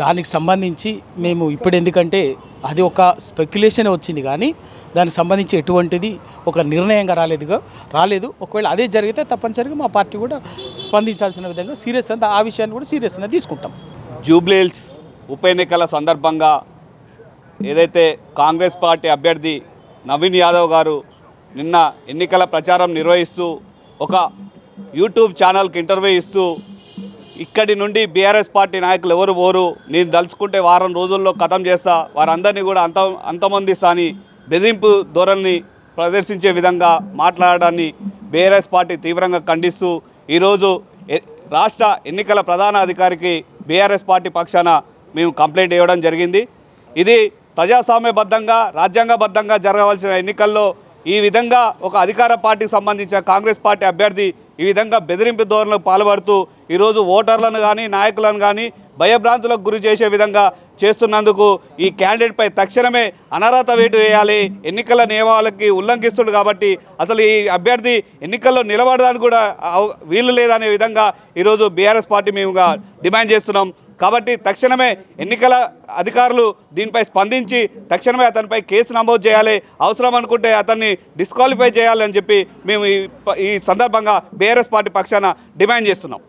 దానికి సంబంధించి మేము ఇప్పుడు ఎందుకంటే అది ఒక స్పెక్యులేషన్ వచ్చింది కానీ దానికి సంబంధించి ఎటువంటిది ఒక నిర్ణయంగా రాలేదుగా రాలేదు. ఒకవేళ అదే జరిగితే తప్పనిసరిగా మా పార్టీ కూడా స్పందించాల్సిన విధంగా సీరియస్ అంత ఆ విషయాన్ని కూడా సీరియస్గా తీసుకుంటాం. జూబ్లీహిల్స్ ఉప ఎన్నికల సందర్భంగా ఏదైతే కాంగ్రెస్ పార్టీ అభ్యర్థి నవీన్ యాదవ్ గారు నిన్న ఎన్నికల ప్రచారం నిర్వహిస్తూ ఒక యూట్యూబ్ ఛానల్కి ఇంటర్వ్యూ ఇస్తూ ఇక్కడి నుండి బీఆర్ఎస్ పార్టీ నాయకులు ఎవరు పోరు? నేను దలుచుకుంటే వారం రోజుల్లో ఖతం చేస్తా. వారందరినీ కూడా అంత అంతమందిస్తా అని బెదిరింపు ధోరణిని ప్రదర్శించే విధంగా మాట్లాడడాన్ని బీఆర్ఎస్ పార్టీ తీవ్రంగా ఖండిస్తూ ఈరోజు రాష్ట్ర ఎన్నికల ప్రధాన అధికారికి బీఆర్ఎస్ పార్టీ పక్షాన మేము కంప్లైంట్ ఇవ్వడం జరిగింది. ఇది ప్రజాస్వామ్యబద్ధంగా రాజ్యాంగబద్ధంగా జరగవలసిన ఎన్నికల్లో ఈ విధంగా ఒక అధికార పార్టీకి సంబంధించిన కాంగ్రెస్ పార్టీ అభ్యర్థి ఈ విధంగా బెదిరింపు ధోరణులకు పాల్పడుతూ ఈరోజు ఓటర్లను కానీ నాయకులను కానీ భయభ్రాంతులకు గురి చేసే విధంగా చేస్తున్నందుకు ఈ క్యాండిడేట్పై తక్షణమే అనర్హత వేటు వేయాలి. ఎన్నికల నియమాలకి ఉల్లంఘిస్తుండు కాబట్టి అసలు ఈ అభ్యర్థి ఎన్నికల్లో నిలబడడానికి కూడా వీలు లేదనే విధంగా ఈరోజు బీఆర్ఎస్ పార్టీ మేముగా డిమాండ్ చేస్తున్నాం. కాబట్టి తక్షణమే ఎన్నికల అధికారులు దీనిపై స్పందించి తక్షణమే అతనిపై కేసు నమోదు చేయాలి. అవసరం అనుకుంటే అతన్ని డిస్క్వాలిఫై చేయాలని చెప్పి మేము ఈ ఈ సందర్భంగా బీఆర్ఎస్ పార్టీ పక్షాన డిమాండ్ చేస్తున్నాం.